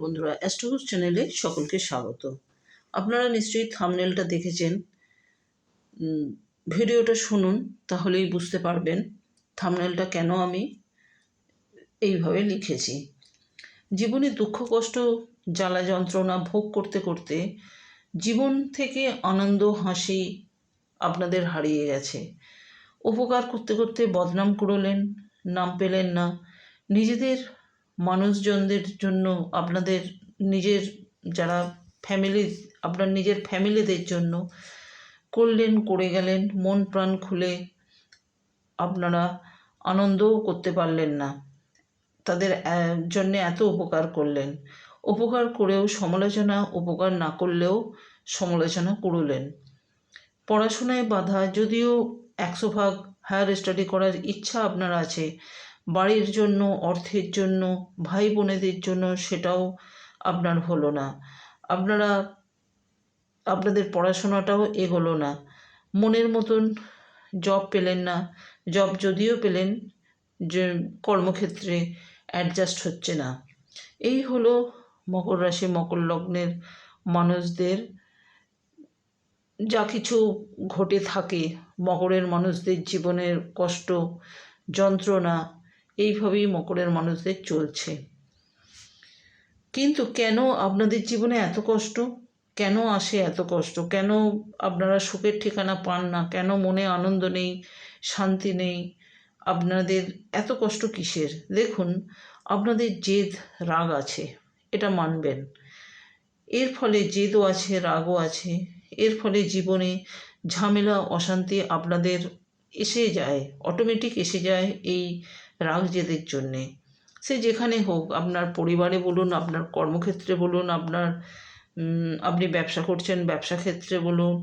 বন্ধুরা অ্যাস্ট্রোস চ্যানেলে সকলকে স্বাগত। আপনারা নিশ্চয়ই থামনেলটা দেখেছেন। ভিডিওটা শুনুন, তাহলেই বুঝতে পারবেন থামনেলটা কেন আমি এইভাবে লিখেছি। জীবনে দুঃখ, কষ্ট, জ্বালা যন্ত্রণা ভোগ করতে করতে জীবন থেকে আনন্দ, হাসি আপনাদের হারিয়ে গেছে। উপকার করতে করতে বদনাম করলেন নাম পেলেন না। নিজেদের মানুষজনদের জন্য আপনাদের নিজের যারা ফ্যামিলি আপনার নিজের ফ্যামিলিদের জন্য করলেন, করে গেলেন, মন প্রাণ খুলে আপনারা আনন্দও করতে পারলেন না। তাদের জন্য এত উপকার করলেন। উপকার করেও সমালোচনা, উপকার না করলেও সমালোচনা করলেন। পড়াশোনায় বাধা, যদিও একশো ভাগ হায়ার স্টাডি করার ইচ্ছা আপনার আছে বাড়ির জন্য, অর্থের জন্য ভাই বোনেদের জন্য সেটাও আপনার হলো না। আপনারা, আপনাদের পড়াশোনাটাও এগোলো না। মনের মতন জব পেলেন না। জব যদিও পেলেন, যে কর্মক্ষেত্রে অ্যাডজাস্ট হচ্ছে না। এই হলো মকর রাশি, মকর লগ্নের মানুষদের। যা কিছু ঘটে থাকে মকরের মানুষদের জীবনের কষ্ট, যন্ত্রণা এইভাবেই মকরের মানুষদের চলছে। কিন্তু কেন আপনাদের জীবনে এত কষ্ট? কেন আসে এত কষ্ট? কেন আপনারা সুখের ঠিকানা পান না? কেন মনে আনন্দ নেই? শান্তি নেই? আপনাদের এত কষ্ট কিসের? দেখুন, আপনাদের জেদ, রাগ আছে, এটা মানবেন। এর ফলে জেদও আছে, রাগও আছে। এর ফলে জীবনে ঝামেলা, অশান্তি আপনাদের এসে যায় অটোমেটিক এসে যায় এই রাগ জেদের জন্যে। সে যেখানে হোক, আপনার পরিবারে বলুন, আপনার কর্মক্ষেত্রে বলুন, আপনার আপনি ব্যবসা করছেন, ব্যবসা ক্ষেত্রে বলুন,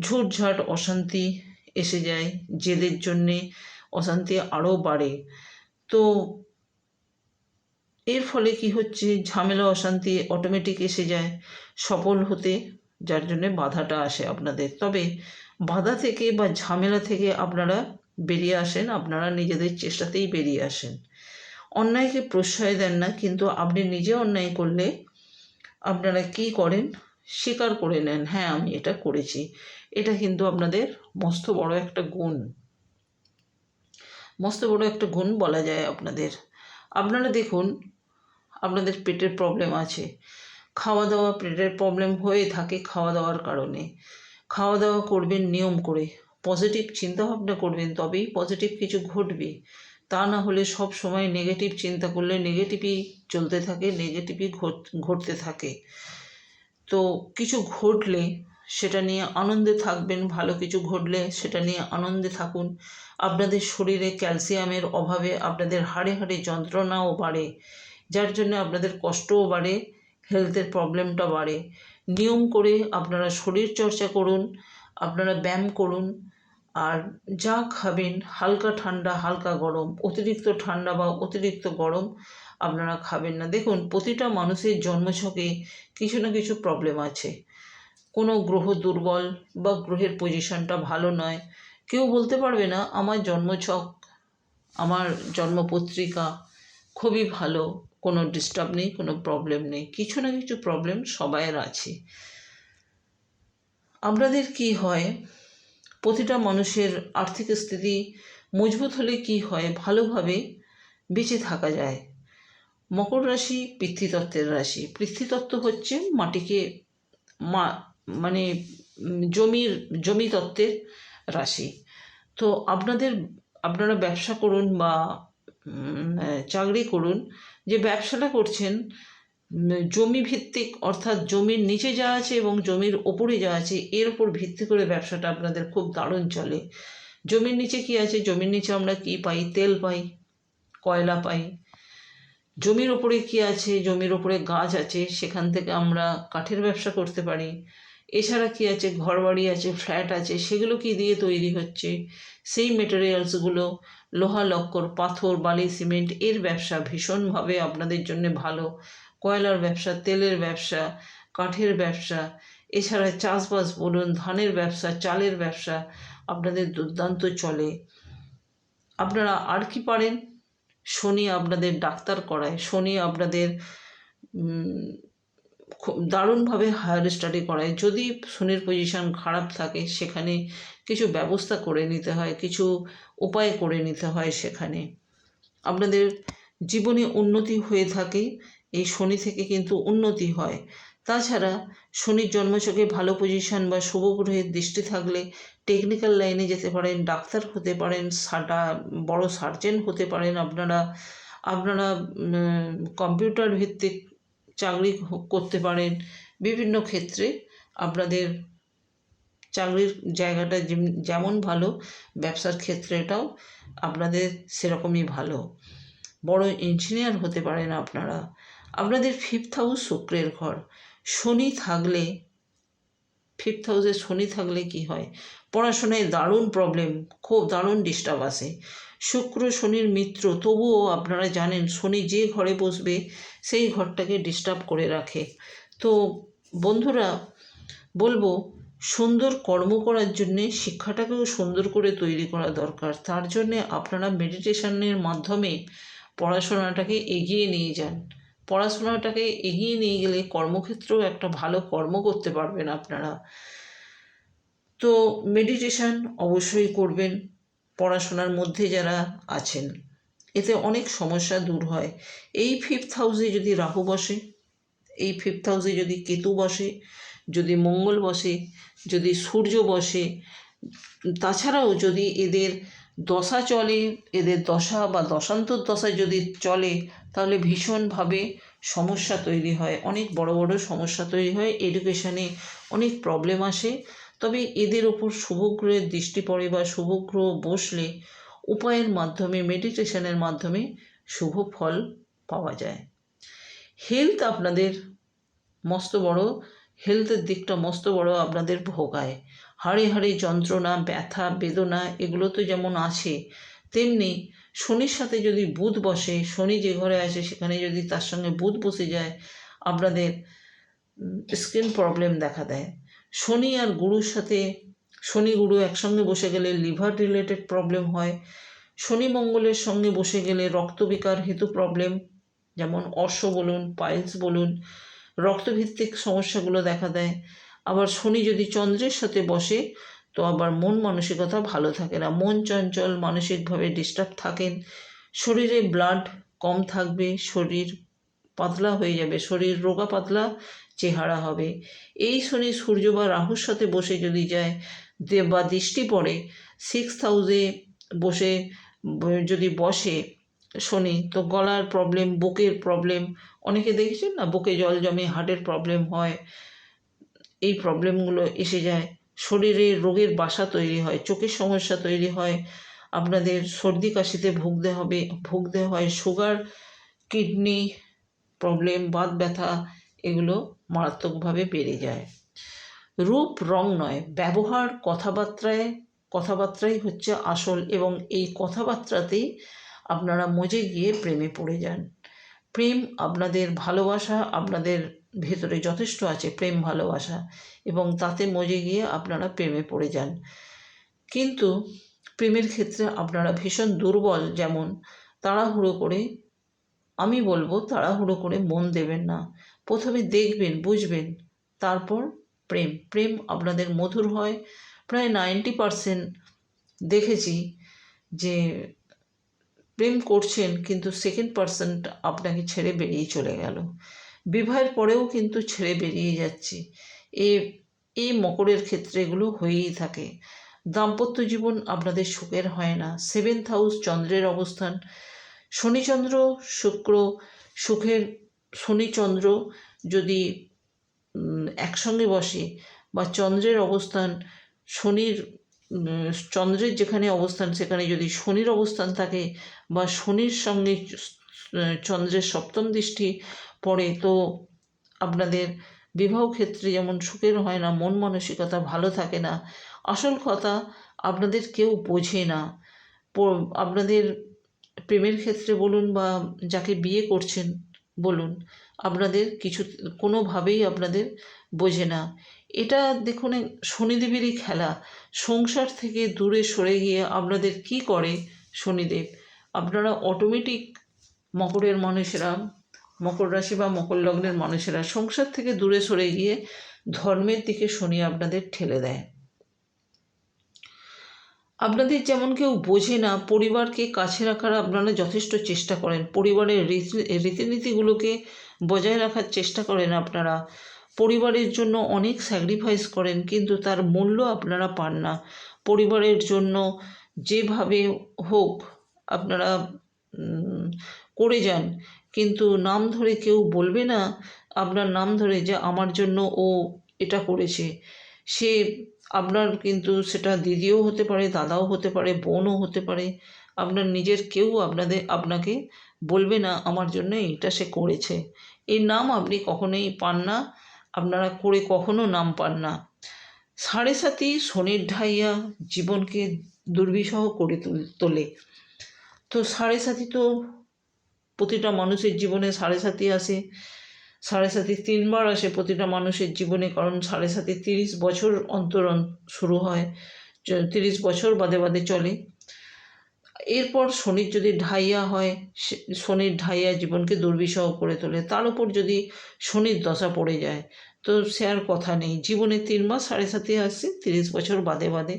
ঝুটঝাট অশান্তি এসে যায় জেদের জন্যে, অশান্তি আরও বাড়ে। তো এর ফলে কি হচ্ছে? ঝামেলা, অশান্তি অটোমেটিক এসে যায় সফল হতে, যার জন্যে বাধাটা আসে আপনাদের। তবে বাধা থেকে বা ঝামেলা থেকে আপনারা বেরিয়ে আসেন, আপনারা নিজেদের চেষ্টাতেই বেরিয়ে আসেন। অন্যায়কে প্রশ্রয় দেন না, কিন্তু আপনি নিজে অন্যায় করলে আপনারা কি করেন? স্বীকার করে নেন হ্যাঁ আমি এটা করেছি। এটা কিন্তু আপনাদের মস্ত বড় একটা গুণ। মস্ত বড় একটা গুণ বলা যায় আপনাদের। আপনারা দেখুন, আপনাদের পেটের প্রবলেম আছে। খাওয়া দাওয়া পেটের প্রবলেম হয়ে থাকে খাওয়া দাওয়ার কারণে। খাওয়া দাওয়া করবেন নিয়ম করে। পজিটিভ চিন্তাভাবনা করবেন, তবেই পজিটিভ কিছু ঘটবে। তা না হলে সব সময় নেগেটিভ চিন্তা করলে নেগেটিভই চলতে থাকে নেগেটিভই ঘটতে থাকে। তো কিছু ঘটলে সেটা নিয়ে আনন্দে থাকবেন, ভালো কিছু ঘটলে সেটা নিয়ে আনন্দে থাকুন। আপনাদের শরীরে ক্যালসিয়ামের অভাবে আপনাদের হাড়ে হাড়ে যন্ত্রণাও বাড়ে, যার জন্য আপনাদের কষ্টও বাড়ে হেলথের প্রবলেমটা বাড়ে। নিয়ম করে আপনারা শরীর চর্চা করুন, আপনারা ব্যায়াম করুন আর যা খাবেন, হালকা ঠান্ডা, হালকা গরম, অতিরিক্ত ঠান্ডা বা অতিরিক্ত গরম আপনারা খাবেন না। দেখুন, প্রতিটা মানুষের জন্মছকে কিছু না কিছু প্রবলেম আছে। কোনো গ্রহ দুর্বল বা গ্রহের পজিশনটা ভালো নয়। কেউ বলতে পারবে না, আমার জন্মছক, আমার জন্মপত্রিকা খুবই ভালো, কোনো ডিস্টার্ব নেই, কোনো প্রবলেম নেই। কিছু না কিছু প্রবলেম সবাইয়ের আছে। আপনাদের কি হয় প্রতিটা মানুষের আর্থিক স্থিতি মজবুত হলে কি হয়? ভালোভাবে বেঁচে থাকা যায়। মকর রাশি পৃথ্বীতত্ত্বের রাশি। পৃথ্বীতত্ত্ব হচ্ছে মাটিকে মা মানে জমির জমি তত্ত্বের রাশি। তো আপনাদের, আপনারা ব্যবসা করুন বা চাকরি করুন, যে ব্যবসাটা করছেন জমি ভিত্তিক, অর্থাৎ জমির নিচে যা আছে এবং জমির ওপরে যা আছে, এর ওপর ভিত্তি করে ব্যবসাটা আপনাদের খুব দারুণ চলে। জমির নিচে কি আছে? জমির নিচে আমরা কি পাই? তেল পাই, কয়লা পাই। জমির ওপরে কি আছে? জমির ওপরে গাছ আছে, সেখান থেকে আমরা কাঠের ব্যবসা করতে পারি। এছাড়া কি আছে? ঘর বাড়ি আছে, ফ্ল্যাট আছে, সেগুলো কি দিয়ে তৈরি হচ্ছে? সেই মেটেরিয়ালসগুলো লোহা, লক্কর, পাথর, বালি, সিমেন্ট, এর ব্যবসা ভীষণভাবে আপনাদের জন্য ভালো। কয়লার ব্যবসা, তেলের ব্যবসা, কাঠের ব্যবসা, এছাড়া চাষবাস বলুন, ধানের ব্যবসা, চালের ব্যবসা, আপনাদের দুর্দান্ত চলে। আপনারা আর কি পারেন? শনি আপনাদের ডাক্তার করায়। শনি আপনাদের খুব দারুণভাবে হায়ার স্টাডি করায়। যদি শনির পজিশন খারাপ থাকে, সেখানে কিছু ব্যবস্থা করে নিতে হয়, কিছু উপায় করে নিতে হয় সেখানে। আপনাদের জীবনে উন্নতি হয়ে থাকে। এই শনি থেকে কিন্তু উন্নতি হয়। তাছাড়া শনির জন্মচকে ভালো পজিশন বা শুভ গ্রহের দৃষ্টি থাকলে টেকনিক্যাল লাইনে যেতে পারেন, ডাক্তার হতে পারেন, সাটা, বড় সার্জেন হতে পারেন আপনারা। আপনারা কম্পিউটার ভিত্তিক চাকরি করতে পারেন। বিভিন্ন ক্ষেত্রে আপনাদের চাকরির জায়গাটা যেমন ভালো, ব্যবসার ক্ষেত্রে এটাও আপনাদের সেরকমই ভালো। বড় ইঞ্জিনিয়ার হতে পারেন আপনারা। আপনাদের ফিফথ হাউস শুক্রের ঘর। শনি থাকলে ফিফথ হাউসে শনি থাকলে কি হয়? পড়াশোনায় দারুণ প্রবলেম খুব দারুণ ডিস্টার্ব আসে। শুক্র শনির মিত্র, তবুও আপনারা জানেন শনি যে ঘরে বসবে, সেই ঘরটাকে ডিস্টার্ব করে রাখে। তো বন্ধুরা, বলব সুন্দর কর্ম করার জন্যে শিক্ষাটাকেও সুন্দর করে তৈরি করা দরকার। তার জন্যে আপনারা মেডিটেশনের মাধ্যমে পড়াশোনাটাকে এগিয়ে নিয়ে যান। পড়াশোনাটাকে এগিয়ে নিয়ে গেলে কর্মক্ষেত্রেও একটা ভালো কর্ম করতে পারবেন আপনারা। তো মেডিটেশন অবশ্যই করবেন, পড়াশোনার মধ্যে যারা আছেন। এতে অনেক সমস্যা দূর হয়। এই ফিফথ হাউসে যদি রাহু বসে, এই ফিফথ হাউসে যদি কেতু বসে, যদি মঙ্গল বসে, যদি সূর্য বসে, তাছাড়াও যদি এদের দশা চলে, এদের দশা বা দশান্তর দশা যদি চলে তাহলে ভীষণভাবে সমস্যা তৈরি হয়। অনেক বড় বড় সমস্যা তৈরি হয়। এডুকেশানে অনেক প্রবলেম আসে। তবে এদের ওপর শুভগ্রহের দৃষ্টি পড়ে বা শুভগ্রহ বসলে উপায়ের মাধ্যমে মেডিটেশনের মাধ্যমে শুভ ফল পাওয়া যায়। হেলথ আপনাদের মস্ত বড় হেলথের দিকটা মস্ত বড় আপনাদের ভোগায়। হাড়ে হাড়ে যন্ত্রণা, ব্যথা, বেদনা এগুলো তো যেমন আছে তেমনি শনির সাথে যদি বুধ বসে, শনি যে ঘরে আসে সেখানে যদি তার সঙ্গে বুধ বসে যায়, আপনাদের স্কিন প্রবলেম দেখা দেয়। শনি আর গুরুর সাথে, শনি গুরু একসঙ্গে বসে গেলে লিভার রিলেটেড প্রবলেম হয়। শনি মঙ্গলের সঙ্গে বসে গেলে রক্তবিকার হেতু প্রবলেম যেমন অর্শ বলুন পাইলস বলুন, রক্তভিত্তিক সমস্যাগুলো দেখা দেয়। আবার শনি যদি চন্দ্রের সাথে বসে তো আবার মন মানসিকতা ভালো থাকে না। মন চঞ্চল, মানসিকভাবে ডিস্টার্ব থাকেন। শরীরে ব্লাড কম থাকবে, শরীর পাতলা হয়ে যাবে, শরীর রোগা পাতলা চেহারা হবে। এই শনি, সূর্য বা রাহুর সাথে বসে যদি যায় বা দৃষ্টি পড়ে সিক্স হাউসে বসে যদি বসে শনি, তো গলার প্রবলেম বুকের প্রবলেম অনেকে দেখেছেন না? বুকে জল জমে হার্টের প্রবলেম হয়, এই প্রবলেমগুলো এসে যায়। শরীরে রোগের বাসা তৈরি হয়, চোখের সমস্যা তৈরি হয়, আপনাদের সর্দি কাশিতে ভুগতে হবে, ভুগতে হয় সুগার কিডনি প্রবলেম বাত ব্যথা এগুলো মারাত্মকভাবে বেড়ে যায়। রূপ রং নয়, ব্যবহার কথাবার্তায় কথাবার্তাই হচ্ছে আসল এবং এই কথাবার্তাতেই আপনারা মজে গিয়ে প্রেমে পড়ে যান। প্রেম আপনাদের ভালোবাসা, আপনাদের ভেতরে যথেষ্ট আছে প্রেম, ভালোবাসা এবং তাতে মজে গিয়ে আপনারা প্রেমে পড়ে যান। কিন্তু প্রেমের ক্ষেত্রে আপনারা ভীষণ দুর্বল, যেমন তাড়াহুড়ো করে, আমি বলব তাড়াহুড়ো করে মন দেবেন না। প্রথমে দেখবেন, বুঝবেন, তারপর প্রেম। প্রেম আপনাদের মধুর হয়। প্রায় নাইনটি পারসেন্ট দেখেছি যে প্রেম করছেন, কিন্তু সেকেন্ড পার্সেন্ট আপনাকে ছেড়ে বেরিয়ে চলে গেল। বিবাহের পরেও কিন্তু ছেড়ে বেরিয়ে যাচ্ছে। এ এই মকরের ক্ষেত্রে এগুলো হয়েই থাকে। দাম্পত্য জীবন আপনাদের সুখের হয় না। সেভেন্থ হাউস চন্দ্রের অবস্থান। শনিচন্দ্র, শুক্র, সুখের, শনিচন্দ্র যদি একসঙ্গে বসে বা চন্দ্রের অবস্থান, শনির চন্দ্রের যেখানে অবস্থান, সেখানে যদি শনির অবস্থান থাকে বা শনির সঙ্গে চন্দ্রের সপ্তম দৃষ্টি পড়ে তো আপনাদের বিবাহ ক্ষেত্রে যেমন সুখের হয় না, মন মানসিকতা ভালো থাকে না, আসল কথা আপনাদের কেউ বোঝে না। আপনাদের প্রেমের ক্ষেত্রে বলুন বা যাকে বিয়ে করছেন বলুন, আপনাদের কিছু কোনোভাবেই আপনাদের বোঝে না। এটা দেখুন শনিদেবেরই খেলা। সংসার থেকে দূরে সরে গিয়ে আপনাদের কি করে শনিদেব? আপনারা অটোমেটিক মকরের মানুষেরা মকর রাশি বা মকর লগ্নের মানুষেরা সংসার থেকে দূরে সরে গিয়ে ধর্মের দিকে শনি আপনাদের ঠেলে দেয়। আপনাদের যেমন কেউ বোঝে না, পরিবারকে কাছে রাখার আপনারা যথেষ্ট চেষ্টা করেন। পরিবারের রীতি, রীতিনীতিগুলোকে বজায় রাখার চেষ্টা করেন আপনারা। পরিবারের জন্য অনেক স্যাক্রিফাইস করেন, কিন্তু তার মূল্য আপনারা পান না। পরিবারের জন্য যেভাবে হোক আপনারা করে যান। কিন্তু নাম ধরে কেউ বলবে না আপনার নাম ধরে যে আমার জন্য ও এটা করেছে। সে আপনার কিন্তু সেটা দিদিও হতে পারে, দাদাও হতে পারে, বোনও হতে পারে। আপনার নিজের কেউ আপনাদের আপনাকে বলবে না আমার জন্য এটা সে করেছে। এই নাম আপনি কখনোই পান না। আপনারা করে কখনো নাম পান না। সাড়ে সাতি শনির ঢাইয়া জীবনকে দুর্বিষহ করে তোলে। তো সাড়ে সাতি তো প্রতিটা মানুষের জীবনে সাড়ে সাতি আসে, সাড়ে সাতি তিনবার আসে প্রতিটা মানুষের জীবনে, কারণ সাড়ে সাতি তিরিশ বছর অন্তর শুরু হয় তিরিশ বছর বাদে বাদে চলে। এরপর শনির যদি ঢাইয়া হয় শনির ঢাইয়া জীবনকে দুর্বিষহ করে তোলে, তার উপর যদি শনির দশা পড়ে যায়, তো সে আর কথা নেই। জীবনে তিন মাস সাড়ে সাতি আসছে তিরিশ বছর বাদে বাদে।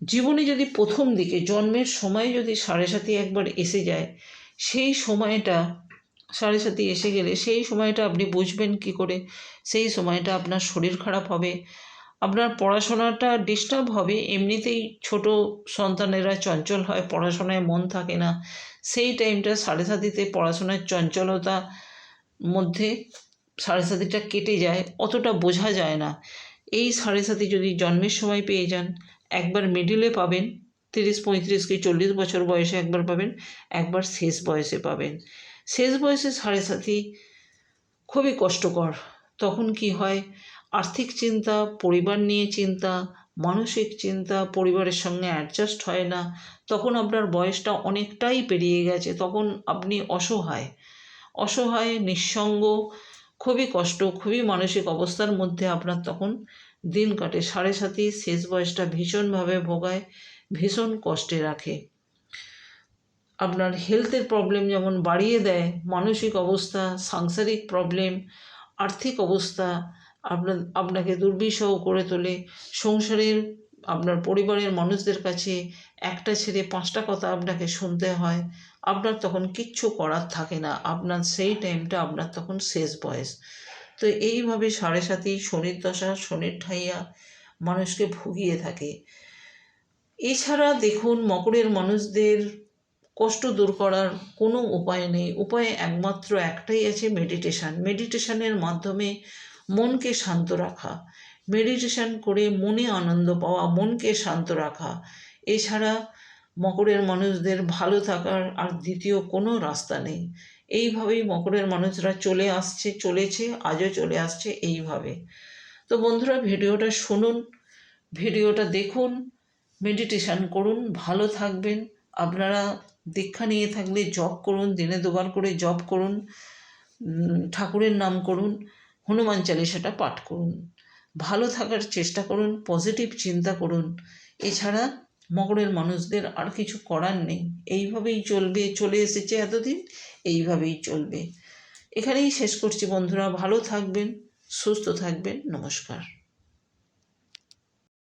জীবনে যদি প্রথম দিকে, জন্মের সময় যদি সাড়ে সাতি একবার এসে যায় সেই সময়টা সাড়ে সাতি এসে গেলে সেই সময়টা আপনি বুঝবেন কি করে? সেই সময়টা আপনার শরীর খারাপ হবে, আপনার পড়াশোনাটা ডিস্টার্ব হবে। এমনিতেই ছোট সন্তানেরা চঞ্চল হয়, পড়াশোনায় মন থাকে না। সেই টাইমটা সাড়ে সাতিতে পড়াশোনার চঞ্চলতা মধ্যে সাড়ে সাতিটা কেটে যায়, অতটা বোঝা যায় না। এই সাড়ে সাতি যদি জন্মের সময় পেয়ে যান, একবার মিডিলে পাবেন। তিরিশ, পঁয়ত্রিশ কি চল্লিশ বছর বয়সে একবার পাবেন, একবার শেষ বয়সে পাবেন। শেষ বয়সে সাড়ে সাতি খুবই কষ্টকর। তখন কি হয়? আর্থিক চিন্তা, পরিবার নিয়ে চিন্তা, মানসিক চিন্তা, পরিবারের সঙ্গে অ্যাডজাস্ট হয় না। তখন আপনার বয়সটা অনেকটাই পেরিয়ে গেছে। তখন আপনি অসহায়। অসহায়, নিঃসঙ্গ, খুবই কষ্ট, খুবই মানসিক অবস্থার মধ্যে আপনার তখন দিন কাটে। সাড়ে সাতি শেষ বয়সটা ভীষণভাবে ভোগায়। ভীষণ কষ্টে রাখে। আপনার হেলথের প্রবলেম যেমন বাড়িয়ে দেয়, মানসিক অবস্থা, সাংসারিক প্রবলেম আর্থিক অবস্থা, আপনার, আপনাকে দুর্বিষহ করে তোলে। সংসারের, আপনার পরিবারের মানুষদের কাছে একটা ছেড়ে পাঁচটা কথা আপনাকে শুনতে হয়। আপনার তখন কিচ্ছু করার থাকে না। আপনার সেই টাইমটা আপনার তখন শেষ বয়স। তো এইভাবে সাড়ে সাতি শনির দশা, শনির ঠাইয়া মানুষকে ভুগিয়ে থাকে। এছাড়া দেখুন, মকরের মানুষদের কষ্ট দূর করার কোনো উপায় নেই। উপায় একমাত্র একটাই আছে মেডিটেশান মেডিটেশানের মাধ্যমে মনকে শান্ত রাখা। মেডিটেশান করে মনে আনন্দ পাওয়া, মনকে শান্ত রাখা। এছাড়া মকরের মানুষদের ভালো থাকার আর দ্বিতীয় কোনো রাস্তা নেই। এইভাবেই মকরের মানুষরা চলে আসছে, চলেছে, আজও চলে আসছে এইভাবে। তো বন্ধুরা, ভিডিওটা শুনুন, ভিডিওটা দেখুন মেডিটেশান করুন, ভালো থাকবেন। আপনারা দীক্ষা নিয়ে থাকলে জপ করুন, দিনে দুবার করে জপ করুন ঠাকুরের নাম করুন, হনুমান চালিসাটা পাঠ করুন। ভালো থাকার চেষ্টা করুন পজিটিভ চিন্তা করুন। এছাড়া মকরের মানুষদের আর কিছু করার নেই। এইভাবেই চলবে, চলে এসেছে এতদিন, এইভাবেই চলবে। এখানেই শেষ করছি বন্ধুরা। ভালো থাকবেন, সুস্থ থাকবেন। নমস্কার।